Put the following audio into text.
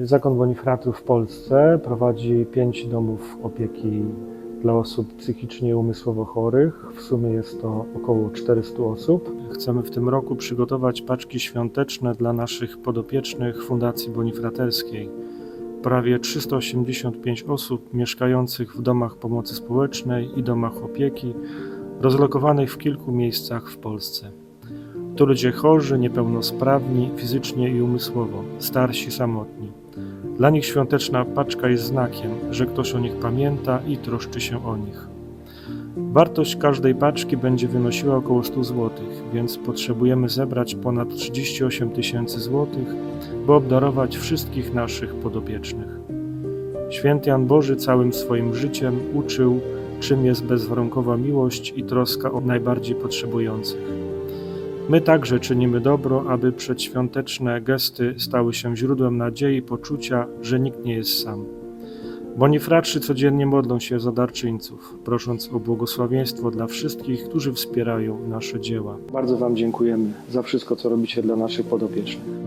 Zakon Bonifratów w Polsce prowadzi pięć domów opieki dla osób psychicznie i umysłowo chorych. W sumie jest to około 400 osób. Chcemy w tym roku przygotować paczki świąteczne dla naszych podopiecznych Fundacji Bonifraterskiej. Prawie 385 osób mieszkających w domach pomocy społecznej i domach opieki, rozlokowanych w kilku miejscach w Polsce. To ludzie chorzy, niepełnosprawni fizycznie i umysłowo, starsi, samotni. Dla nich świąteczna paczka jest znakiem, że ktoś o nich pamięta i troszczy się o nich. Wartość każdej paczki będzie wynosiła około 100 zł, więc potrzebujemy zebrać ponad 38 tysięcy złotych, by obdarować wszystkich naszych podopiecznych. Święty Jan Boży całym swoim życiem uczył, czym jest bezwarunkowa miłość i troska o najbardziej potrzebujących. My także czynimy dobro, aby przedświąteczne gesty stały się źródłem nadziei poczucia, że nikt nie jest sam. Bonifratrzy codziennie modlą się za darczyńców, prosząc o błogosławieństwo dla wszystkich, którzy wspierają nasze dzieła. Bardzo Wam dziękujemy za wszystko, co robicie dla naszych podopiecznych.